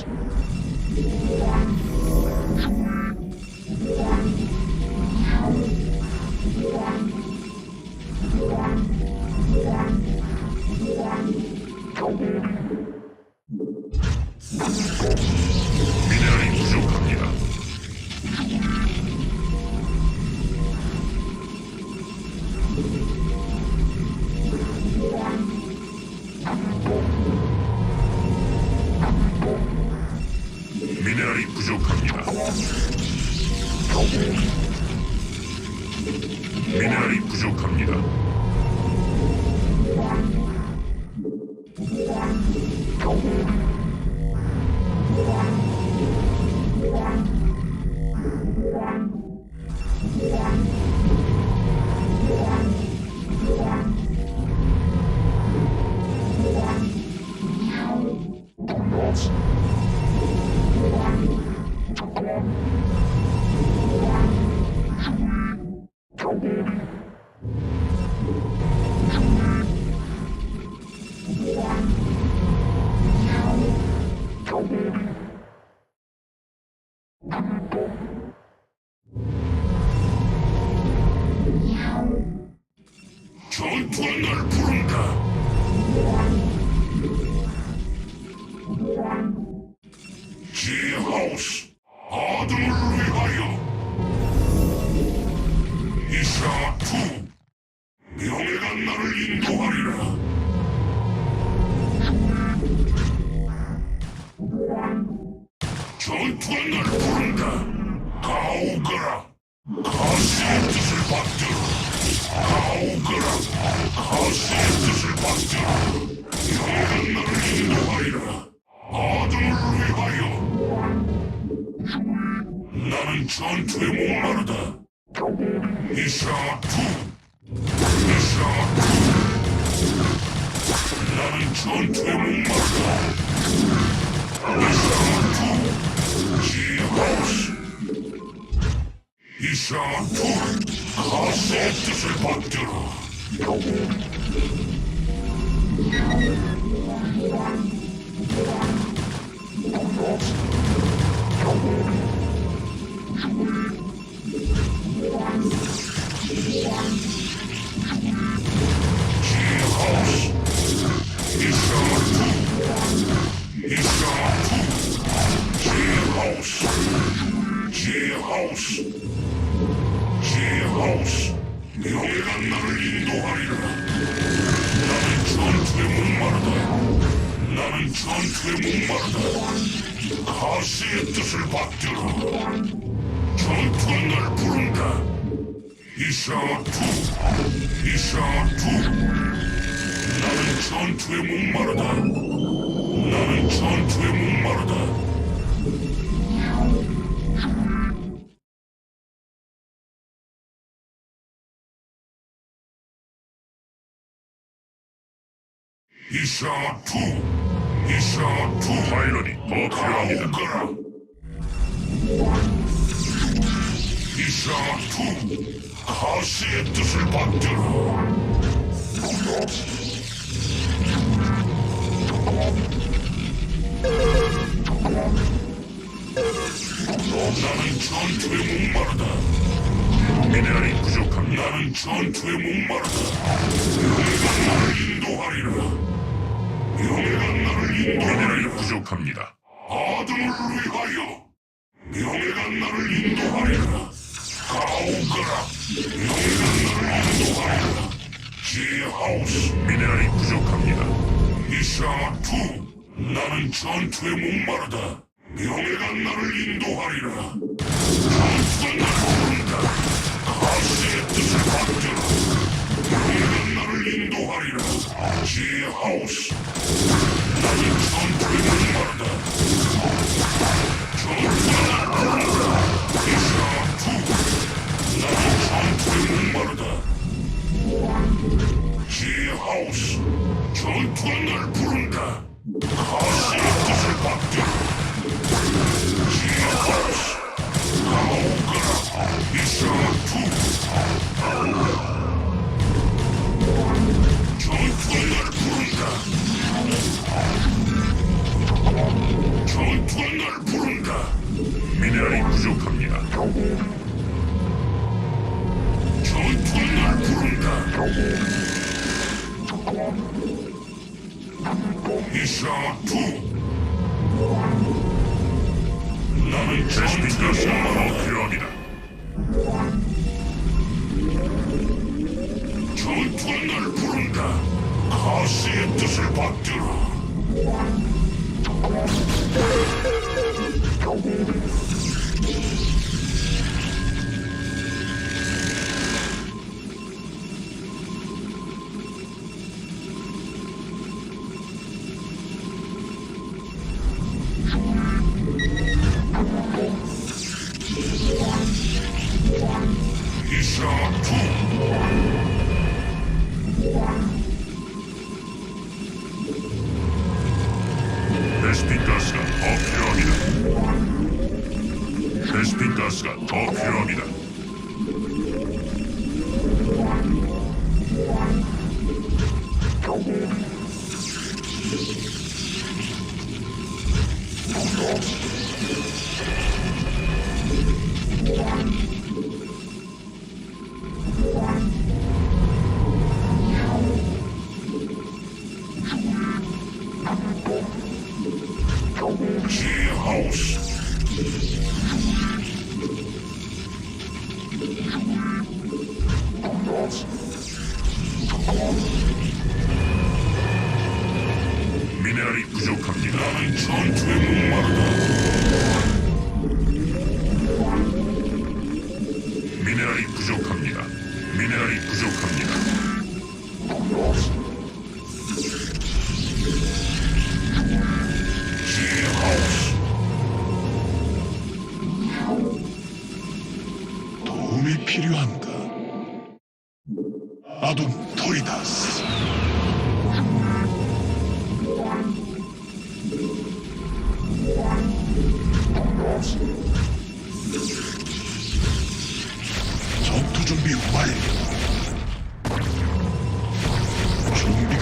much. 부족합니다. 미네랄이 부족합니다. 아들을 위하여. 나는 전투에 목마르다. 이샤 투. 이샤 투. 나는 전투에 목마르다. 이샤 투. 지하우스. 이샤 투. 가시의 뜻을 받들어. 나는 전투에 목마르다. 가시의 뜻을 받들어. 전투가 날 부른다. 이샤 투. 이샤 투. 나는 전투에 목마르다. 나는 전투에 목마르다. 이샤 투. 이샤 투. 파일럿이 더 필요합니다. 이샤 투. 가시의 뜻을 받들어. 나는 전투에 목마르다. 미네랄이 부족합니다. 나는 전투에 목마르다. 명예가 나를 인도하리라. 미네랄이 부족합니다. 아들을 위하여 명예가 나를 인도하리라. 가오거라. 명예가 나를 인도하리라. 지하우스 미네랄이 부족합니다. 이샤마 투 나는 전투에 목마르다. 명예가 나를 인도하리라. 전투가 나를 부른다. 가스의 뜻을 받들어. 명예가 나를 인도하리라. 지하우스 목마르다. 전투가 나를 부른다. 가시의 뜻을 받들어 지하우스 가오거라 이샤투 가시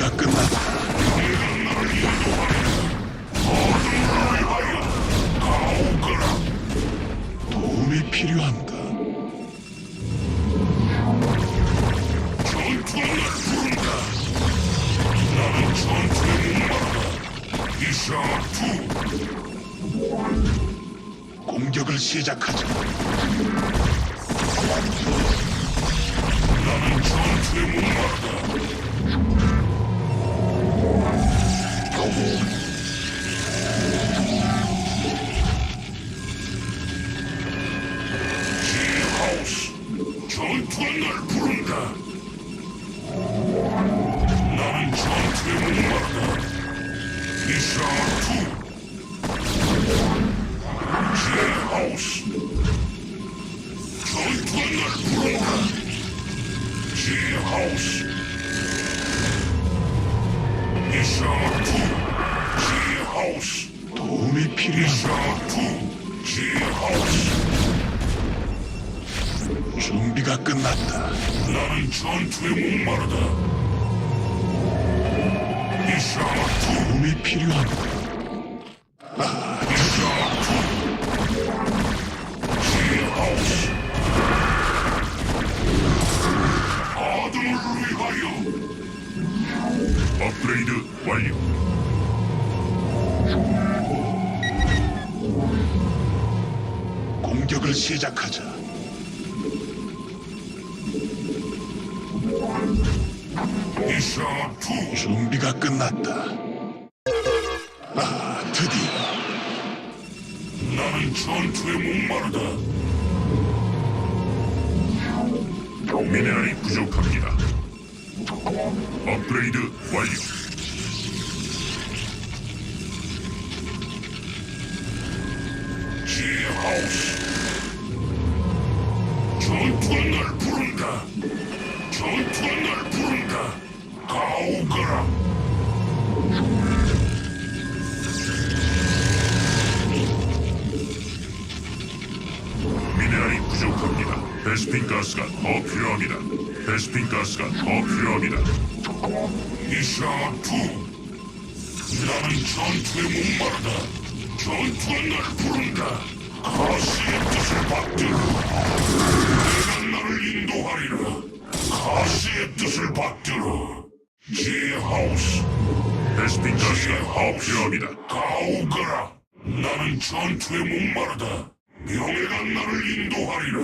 준비가 끝났다 도움이 필요한 끝났다. 나는 전투에 목마르다. 이샤마 도움이 필요하다. 아, 업그레이드 완료. 공격을 시작하자. 준비가 끝났다. 아, 드디어 나는 전투에 목마르다. 미네랄이 부족합니다. 업그레이드 완료. 지 베스핀 가스가 더 필요합니다. 이샤 투. 나는 전투에 목마르다. 전투가 날 부른다. 가시의 뜻을 받들어. 내가 나를 인도하리라. 가시의 뜻을 받들어. 지하우스. 베스핀 가스가 더 필요합니다. 가오거라. 나는 전투에 목마르다. 명예가 나를 인도하리라.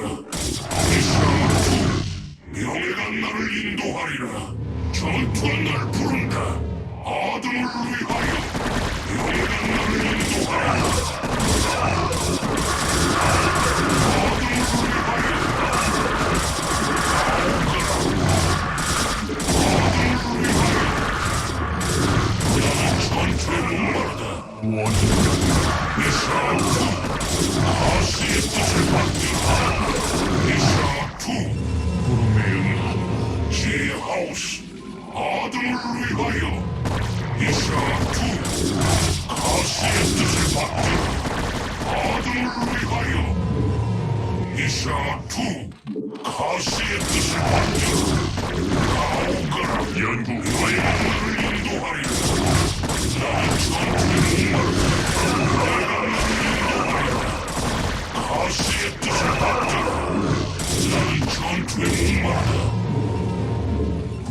이스라엘 명예가 나를 인도하리라. 전투가 날 부른다. 아들을 위하여 명예가 나를. 전투에 목마르다. 이스라엘 가시의 뜻을 받들어. 이스라엘 지하우스 아들을 위하여 이샤투 가시의 뜻을 받들어 아들을 위하여 이샤투 가시의 뜻을 받들어 가오거라 연구 완료 나를 인도하리라 나는 나를 인도하리라 가시의 뜻을 받들어 나는 전투에 목마르다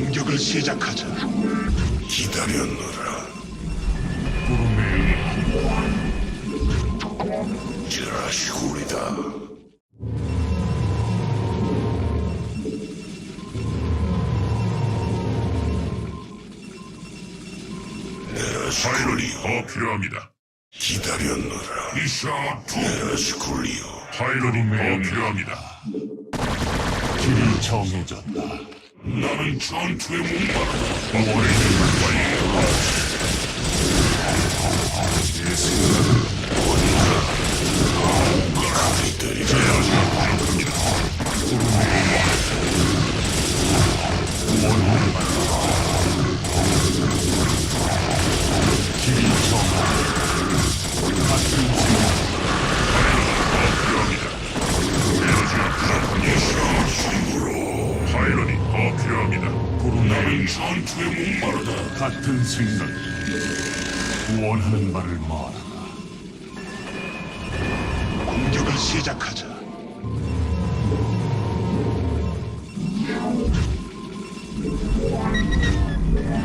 공격을 시작하자. 기다렸노라. 구름의 응함. 라시골이다. 파일럿이 더 필요합니다. 기다렸노라. 이샤 투. 파일럿이 더 필요합니다. 길이 정해졌다. 나는 전투에 목마르다. 생각. 파일럿이 더 필요합니다. 구름의 나는 전투에 목마르다. 같은 생각. 원하는 바를 말하라. 공격을 시작하자.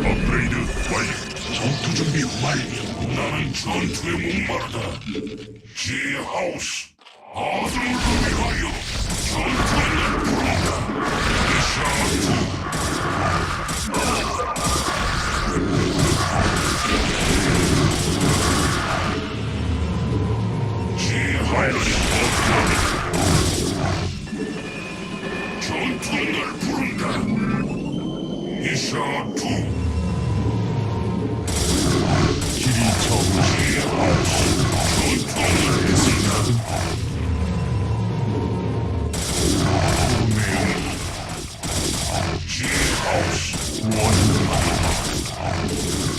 업그레이드 완료. 전투 준비 완료. 나는 전투에 목마르다. 지하우스 아들을 위하여 전투에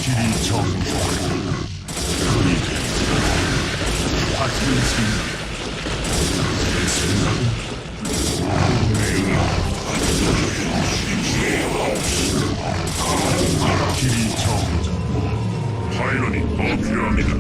길이 정조 그리게 같은 생각 내 생각은 내가 길이 정조 파일럿이 어필합니다.